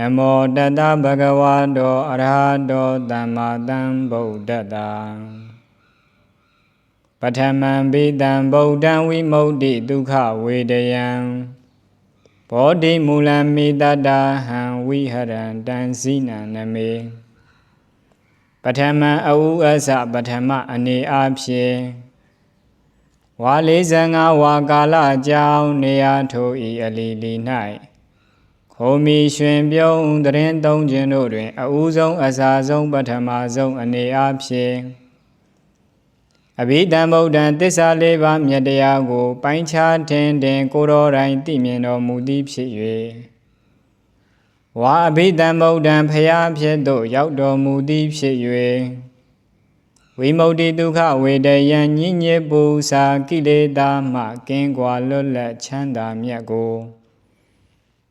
နမောတတဗဂဝတောအရဟတောသမ္မာသမ္ဗုဒ္ဓတ္တပထမံပိတံဗုဒ္ဓံဝိမု ക്തി ဒုက္ခဝေဒယံဘောဓိမူလံမိတတဟံဝိဟရံတံဇိနံနမေပထမံအဥအစပထမအနေအားဖြင့်ဝါ45ဝါကာလကြောင်းနေရာထိုဤအလီလီ၌ ခုံမီရွှင်ပြုံးတရင်သုံးခြင်းတို့တွင် အဦးဆုံးအစာဆုံးပထမဆုံးအနေအားဖြင့်အဘိဓမ္ဗုဒ္ဓံတစ္ဆာလေးပါးမြတ်တရားကို ပိုင်းခြားထင်တင်ကိုတော်တိုင်သိမြင်တော်မူသည်ဖြစ်၍ဝါအဘိဓမ္ဗုဒ္ဓံဖျားဖြစ်သို့ရောက်တော်မူသည်ဖြစ်၍ဝိမု ക്തി ဒုက္ခဝေဒယံညဉ့်ညစ်ပူစာကိလေသာမှကင်းကွာလွတ်လပ်ချမ်းသာမြတ်ကို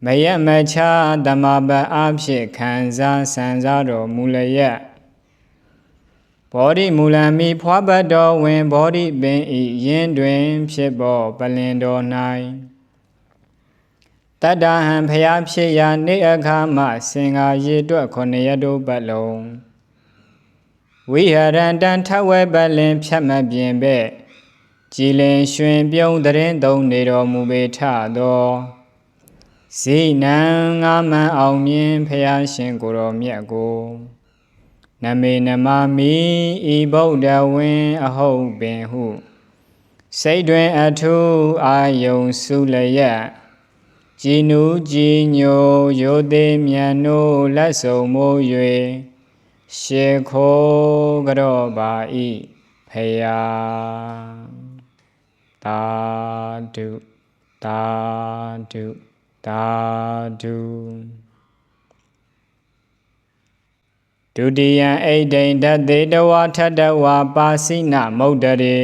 မယမချာတမပအဖြစ်ခံစားဆံစားတော်မူလျက်ဘောဓိမူလမိဖွားပတ်တော်ဝင်ဘောဓိပင်ဤယင်းတွင် ဖြစ်ပေါ်ပလင်တော်၌တတ္တဟံဖျားဖြစ်ရာနေအခါမှစင်္ဃာရေတွက်ခုနှစ်ရတို့ပတ်လုံးဝိဟရန္တံထဝဲပတ်လင်ဖြတ်မပြင်းပဲ့ကြည်လင်ရွှင်ပြုံးတရင်သုံးနေတော်မူပေထသော ဇိနံငါမန်အောင်မြင်ဖျားရှင်ကိုတော်မြတ်ကိုနမေနမမီဤဗုဒ္ဓဝင်းအဟုတ်ပင်ဟုစိတ်တွင်အထူးအာယုံစုလျက်ကြည်နူးကြည်ညိုရိုသေးမြန်နိုးလက်ဆုံမိုး၍ရှေခိုးကြော့ပါဤဖယားသာဓုသာဓု သာဓုဒုတိယအိဒိန်တသေတဝါထတဝါပါစိနမုဒ္ဒရေ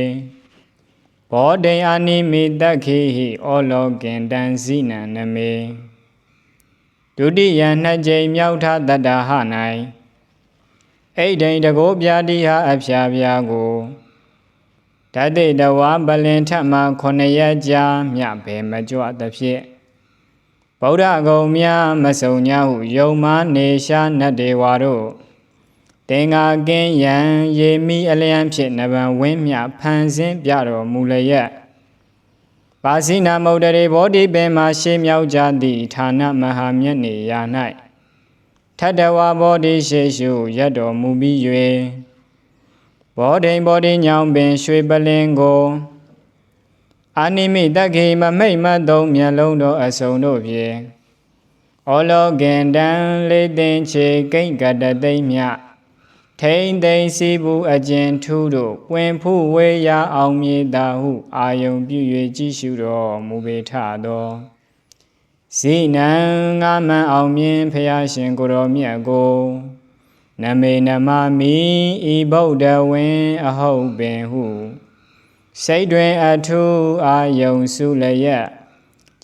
ဘောဓိအာနိမိတခိဟိဩလောကင်တံဇိနံနမေဒုတိယနှစ်ကြိမ်မြောက်ထတတ္တဟ၌အိဒိန်တကိုပြာတိဟာအဖျားပြားကိုတတိတဝါပလင်ထမခုနှစ်ရက်ကြာမြဘယ်မကြွသဖြင့် ဗုဒ္ဓဂုံများမစုံညာဟုယုံမာနေရှာနတ်ဒေဝါတို့တင်္ဂါကင်းရန်ရေမိအလျံဖြစ်နဗံဝင်းမြဖန်ဆင်းပြတော်မူလျက်ပါစိနာမုဒ္ဒရေဘောဓိပင်မှာရှေးမြောက်ကြသည့်ဌာနမဟာမြတ်နေရာ၌ထတဝါဘောဓိရှေရှုရတ်တော်မူပြီး၍ဘောဓိဘောဓိညောင်ပင်ရွှေပလင်ကို အာနိမိတခေမမိတ်မသုံးမျက်လုံးတော်အစုံတို့ဖြင့်ဩလောကင်တံလေးသိင်ချေကိဉ္ကတသိမ့်မြထိန်သိမ့်စီဘူးအကျဉ်ထူးတို့ပွင့်ဖူးဝေရအောင်မြေတာဟုအာယုံပြု၍ကြည်ရှုတော်မူပေထသောဇိနံငါမန်အောင်မြင်ဖျားရှင်ကိုတော်မြတ်ကိုနမေနမမိဤဗုဒ္ဓဝင်းအဟုတ်ပင်ဟု စိတ်တွင်အထူးအာယုံစုလျက်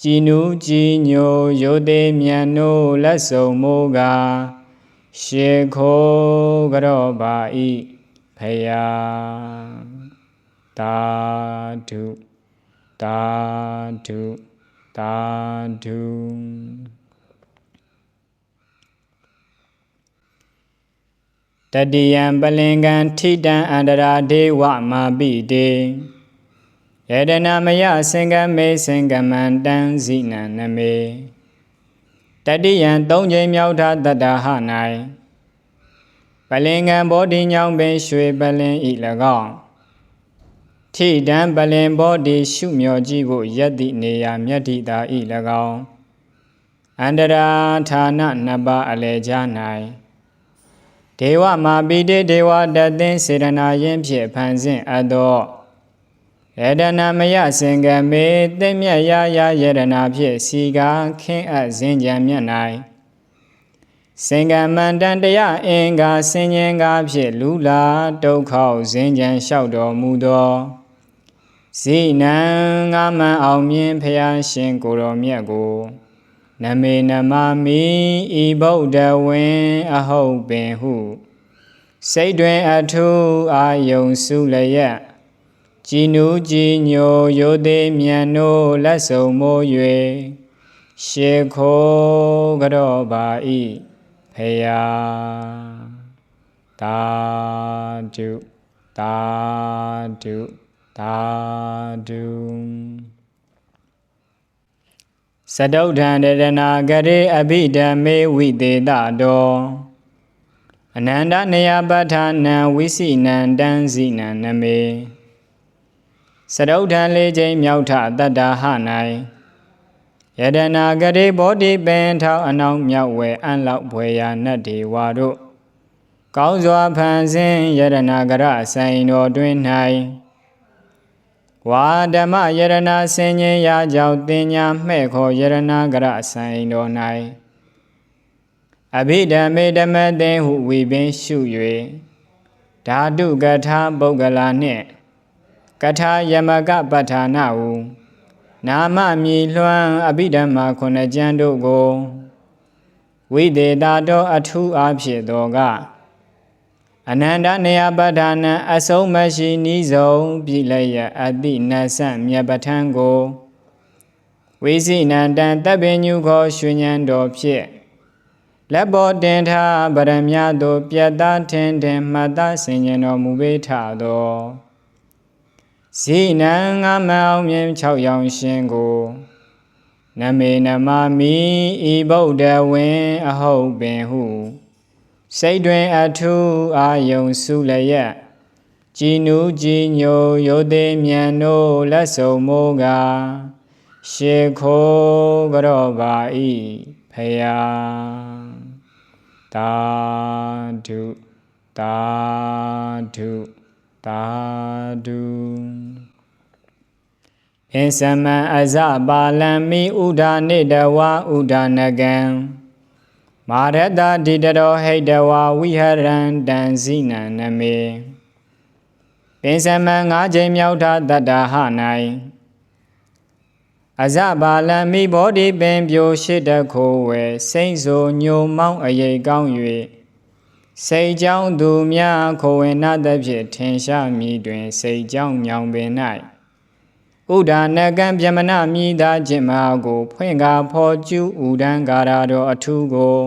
ကြည်နူးကြည်ညိုရိုသေမြန်နိုးလက်စုံမိုးကားရှေခိုးကြော့ပါဤဖယားတာဓုတာဓုတာဓုတတိယံပလင်ကံထိတံအန္တရာဒေဝမာပိတေ ယတနာမယစင်ကမေစင်ကမန္တံဇိနံနမေတတိယံသုံးချိန်မြောက်ထတတ္တဟ၌ပလင်ကံဘောဓိညောင်းပင်ရွှေပလင်ဤ၎င်းထိတံပလင်ဘောဓိရှုမြော်ကြည့်ဖို့ယက်သည့်နေရာမြတ်တိတာဤ၎င်းအန္တရာဌာနနှစ်ပါးအလေကြား၌ဒေဝမာပိတေဒေဝတသင်စေရနာယင်းဖြင့်ဖန်ဆင်းအပ်သော ယတနာမယစင်ကမေသိမြတ်ရာရာယတနာဖြင့်စီကားခင်းအပ်စဉ်ကြံမြတ်၌စင်ကမန္တန်တရားအင်္ဂါစင်ញင်ကားဖြင့်လူလာဒုက္ခောစဉ်ကြံလျှောက်တော်မူသောဇိနံငါမန်အောင်မြင်ဖျားရှင်ကိုတော်မြတ်ကိုနမေနမမိဤဗုဒ္ဓဝင်းအဟုတ်ပင်ဟု စိတ်တွင်အထူးအာယုံစုလျက် ကြည်နူးကြည်ညိုရိုသေးမြန်နိုးလက်ဆုံမိုး၍ရှေခိုးကြောပါဤဖယာတာဓုတာဓုတာဓုစတုဋ္ဌံတရဏဂရေအဘိဓမ္မေဝိသေတတောအနန္တနယပဋ္ဌာနံဝိစိနံတံဇိနံနမေ စတုဋ္ဌံလေးချိန်မြောက်ထတတ္တာဟ၌ယတနာဂရေဘောဓိပင်ထောက်အနောက်မြောက်ဝဲအံလောက်ဘွယ်ရာနတ်ဒေဝါတို့ကောင်းစွာဖန်ဆင်းယတနာဂရဆိုင်တော်တွင်၌ဝါဓမ္မယရနာဆင်ញင်ရာကြောင့်တင်ညာမှဲ့ခေါ်ယရနာဂရဆိုင်တော်၌အဘိဓမ္မေဓမ္မသင်ဟုဝီပင်ရှု၍ဓာတုကထာပုဂ္ဂလာနှင့် ကထာယမကပဋ္ဌာနာဟုနာမမြည်လွှမ်းအဘိဓမ္မာခုနှစ်ကျမ်းတို့ကိုဝိသေတာတော်အထူးအားဖြင့်တော်ကအနန္တနေယပဋ္ဌာနံအဆုံးမရှိနီးဆုံးပြည်လည်းရအတိနတ်ဆန့်မြတ်ပဋ္ဌာန်းကိုဝိစိနန္တံတပ်ပင်ညုခောရွှေဉဏ်တော်ဖြင့်လက်ပေါ်တင်ထားဗရမ ्या တို့ပြတ်သားထင်ထင်မှတ်သားဆင်ញင်တော်မူပေထသော ဇိနံငါမအောင်မြင်6ရောင်ရှင်ကိုနမေနမမီဤဗုဒ္ဓဝင်းအဟုတ်ပင်ဟုစိတ်တွင်အထုအာယုံစုလျက်ကြည်နူးကြည်ညိုရိုသေမြန်တို့လက်စုံမိုးကရှေခိုးကြောပါဤဖယာတာဓုတာဓုတာဓု အင်စမံအဇပါလံမိဥဒါနေတဝဥဒါနကံမာရတတိတရောဟိတဝဝိဟရံတံဇိနံနမေပင်စမံ၅ချိန်မြောက်ထတတ္တဟ၌အဇဘာလံမိဘောဓိပင်ပြိုရှိတခိုးဝဲစိမ့်ဆိုညိုမောင်းအရိပ်ကောင်း၍စိတ်ကြောင့်သူများခိုဝင်နာတဖြင့်ထင်ရှားမိတွင် စိတ်ကြောင့်ညောင်ပင်၌ ဥဒါနကံပြမနာမိသားခြင်းမာကို ဖွင့်ကားဖော်ကျူးဥဒံကာရာတော်အထူးကို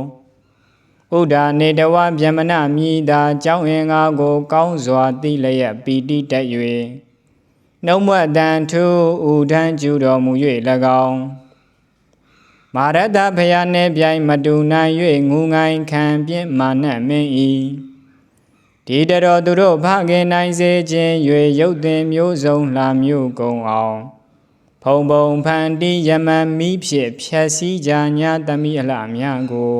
ဥဒါနေတဝပြမနာမိသားကြောင်းအင်္ဂါကို ကောင်းစွာသိလျက်ပီတိတက်၍နှုံးမွတ်တန်ထူဥဒံကျူတော်မူ၍၎င်းမာရတဖယာနှင့်ပြိုင်မတူနိုင်၍ငူငိုင်းခံပြင်းမာနမင်း၏ ဒီတတော်သူတို့ဖခင်နိုင်စေခြင်း၍ရုပ်တင်မျိုးစုံလာမျိုးကုန်အောင်ဖုံဖုံဖန်တီးယမန်မိဖြစ်ဖြက်စည်းကြညာတမိအလှများကို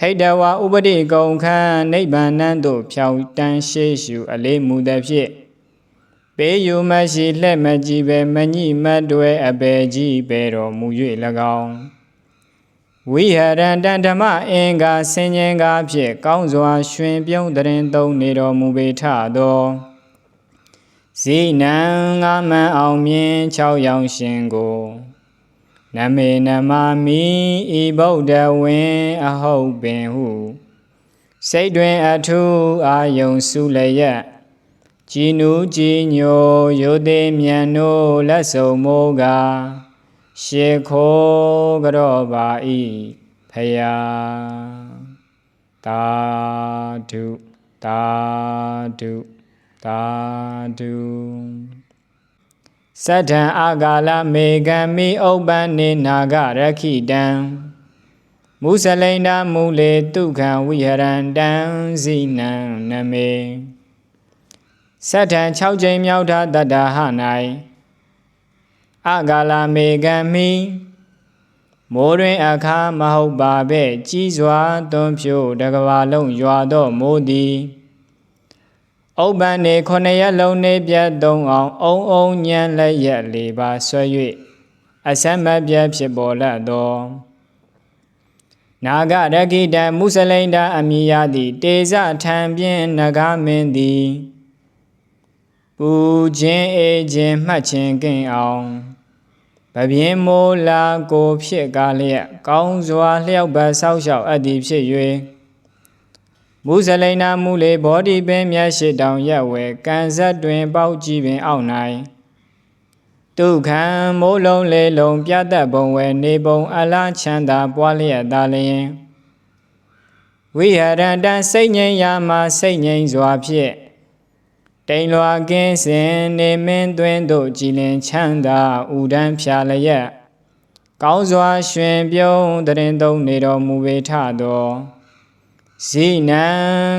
ဟိတဝါဥပတိကုံခန်းနိဗ္ဗာန်သို့ဖြောင်းတန်းရှေးရှုအလေးမူသည်ဖြင့်ပေးယူမရှိလှဲ့မကြည့်ပဲမညိမတွဲအပေကြီးပဲတော်မူ၍၎င်း ဝိဟရန္တဓမ္မအင်္ဂါဆင်ញင်ကားဖြင့်ကောင်းစွာရွှင်ပြုံးတရင်သုံးနေတော်မူပေထသောဇိနံငါမန်အောင်မြင်၆ရောင်ရှင်ကိုနမေနမမိဤဗုဒ္ဓဝင်းအဟုတ်ပင်ဟုစိတ်တွင်အထူးအာယုံစုလျက်ကြည်နူးကြည်ညိုရိုသေမြန်နိုးလက်စုံမိုးက ရှေခိုးကြောပါဤဖယာတာဓုတာဓုတာဓုသတ္ထံအာဂါလမေကံမိဥပ္ပန္နေနာဂရခိတံမုစလိန္ဒမူလေတုခံဝိဟရန္တံဇိနံနမေသတ္ထံ6ကြိမ်မြောက်ထတတ္တဟ၌ အဂါလမေကံမိမိုးတွင်အခါမဟုတ်ပါပဲကြီးစွာသွန်းဖြိုးတကဘာလုံးရွာတော့မိုးသည်ဥပ္ပန်နေခုနှစ်ရက်လုံးနေပြတ်သုံးအောင်အုံအုံညံလက်ရက်လေးပါဆွဲ၍အစမပြတ်ဖြစ်ပေါ်လာသောနာဂရကိတံမုစလိန်တာအမိယသည် တေဇထံပြင်းနဂမင်းသည် ပူခြင်းအေးခြင်းမှတ်ခြင်းကင်းအောင်ပပြင်းမိုးလာကိုဖြစ်ကားလျက်ကောင်းစွာလျှောက်ပတ်ဆောက်ရှောက်အပ်သည်ဖြစ်၍မုဇလိန်နာမူလေဘောဓိပင်မြတ်ရှိတောင်ရက်ဝဲကံဇတ်တွင်ပေါက်ကြည့်ပင်အောက်၌ဒုက္ခံမိုးလုံးလေလုံးပြတ်သက်ပုံဝဲနေပုံအလားချမ်းသာပွားလျက်သာလျင်ဝိဟရတံစိတ်ငြိမ်ရာမှာစိတ်ငြိမ်စွာဖြင့် တိမ်လွာကင်းစင်နေမင်းသွင်းတို့ကြည်လင်ချမ်းသာဥဒန်းဖြာလျက်ကောင်းစွာရွှင်ပြုံးတရင်သုံးနေတော်မူပေထသောဇိနံ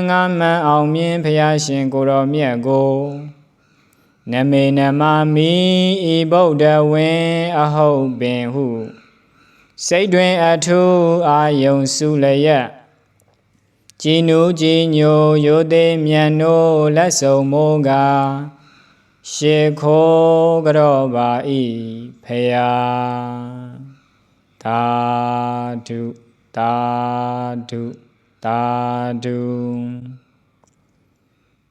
ငါမန်အောင်မြင်ဖျားရှင်ကိုတော်မြတ်ကိုနမေနမမီဤဗုဒ္ဓဝင်းအဟုတ်ပင်ဟုစိတ်တွင်အထုအာယုံစုလျက် ကြည်နူးကြည်ညိုရိုသေမြတ်နိုးလက်ဆုံမိုးကားရှေခိုးကြောပါဤဖယားသာဓုသာဓုသာဓု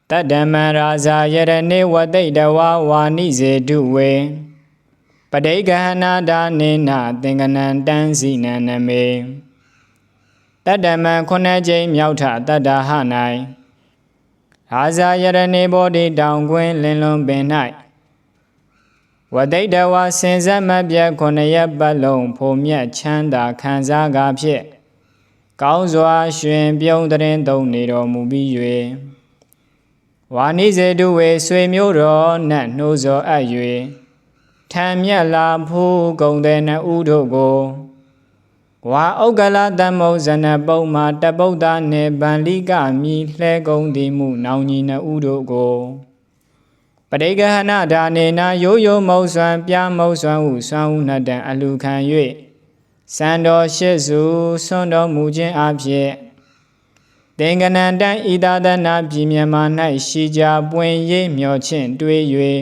တတ္တမရာဇာယရဏေဝတိတဝဝါနိစေတုဝေပဋိက္ခဏာဒာနေနသင်္ကနံတန်းစီနံနမေ တတ္တမခုနှစ်ကြိမ်မြောက်ထတတ္တဟ၌ရာဇာယရဏေဘောဓိတောင်ကွင်းလင်းလွန်ပင်၌ဝတိတဝဆင်ဆက်မပြတ်ခုနှစ်ရက်ပတ်လုံးဖို့မြတ်ချမ်းသာခံစားကားဖြင့်ကောင်းစွာရှင်ပြုံးတဲ့သုံးနေတော်မူပြီး၍ဝါနိစေတုဝေဆွေမျိုးတော်နတ်နှိုးစောအပ်၍ထံမြက်လာဖူးကုံတဲ့နှဥတို့ကို ဝါဥက္ကလတမုဇနပုံမာတပုဒ္ဒနေဗန္လိကမိလှဲကုံသည်မှုနောင်ညီနှဥတို့ကိုပရိကဟဏဒါနေနာရိုးရိုးမုံဆွမ်းပြမုံဆွမ်းဟုဆွမ်းဟုနှတံအလူခံ၍စံတော်ရှိစုဆွန်တော်မူခြင်းအဖြစ်သင်္ကနန္တံဤသာသနာပြည်မြန်မာ၌ရှိကြပွင့်ရိပ်မြော်ချင်းတွေး၍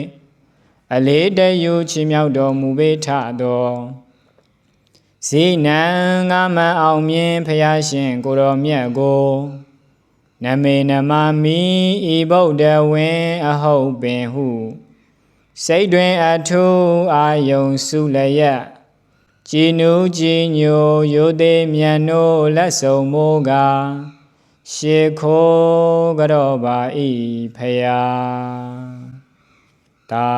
အလေးတယူချီမြောက်တော်မူပေထသော ဇိနံငါမအောင်မြင်ဖျားရှင်ကိုတော်မြတ်ကိုနမေနမမီဤဗုဒ္ဓဝင်းအဟုတ်ပင်ဟုစိတ်တွင်အထုအာယုံစုလျက်ကြည်နူးကြည်ညိုရိုသေမြတ်နိုးလက်ဆုံမိုးကားရှေခိုးကြောပါဤဖယားတာ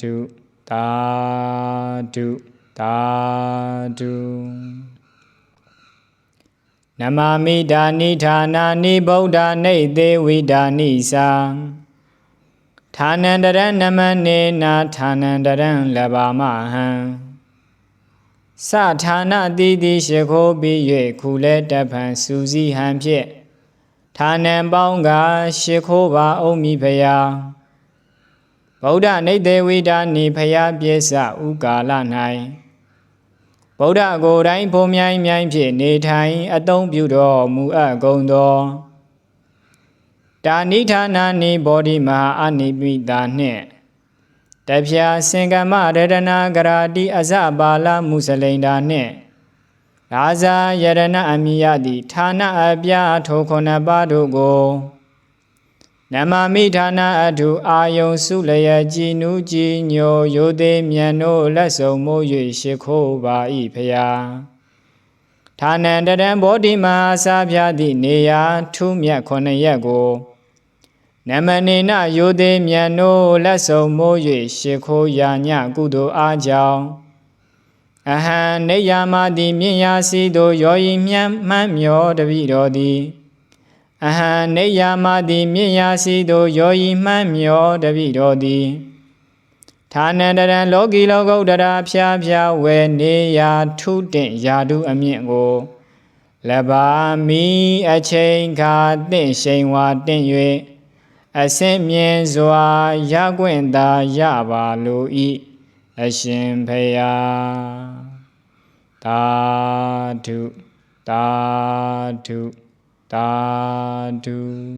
ဓုတာဓု တာဓုနမမိဒါနိဌာနာနိဗုဒ္ဓနေသေးဝိဒါနိသာဌာနန္တရနမနေနာဌာနန္တရလဘာမဟံစဌာနတိတိရှ िख ိုးပြီး၍ခုလဲတဖန်စူစီဟံဖြင့်ဌာနံပေါင်းကရှ िख ိုးပါအောင်မိဖယာဗုဒ္ဓနေသေးဝိဒါနိဖယာပြေစဥကာလ၌ ဗုဒ္ဓကိုယ်တိုင်ဖုံမြိုင်မြိုင်ဖြင့်နေထိုင်အသုံးပြုတော်မူအပ်ကုန်သောတာနိဌာနာနိဘောဓိမဟာအနိပိတာနှင့်တဖြာစင်ကမရတနာဂရာတိအစပါလမုစလိန်တာနှင့်ရာဇာယရဏအမိယတိဌာနအပြာထိုခုနှစ်ပါးတို့ကို နမမိဌာနအထုအာယုံစုလျက်ကြည်နူးကြည်ညိုရိုသေးမြတ်နိုးလက်ဆုံမိုး၍ရှ िख ိုးပါ၏ဖျာဌာနံတရံဘောဓိမဟာစာဖြာသည့်နေရာထူးမြတ်ခုနှစ်ရက်ကိုနမနေနရိုသေးမြတ်နိုးလက်ဆုံမိုး၍ရှ िख ိုးရာညကုသိုလ်အားကြောင့်အဟံနေယမတိမြင့်ရာစီသို့ရောဤမြတ်မှန်မျောတပိတော်သည် အဟံနေယမတိမြင့်ရာစီသို့ရောဤမှန်မျောတပိတော်သည်ဌာနန္တရံလောကီလောကုတ္တရာဖြာဖြာဝေနေယာထုတင့်ယာတုအမြင့်ကိုလဘာမီအချိန်ခါတင့်ရှိန်ဝါတင့်၍အစင်းမြင်စွာရကွင့်သာရပါလိုဤအရှင်ဖယားသာဓုသာဓု သာဓု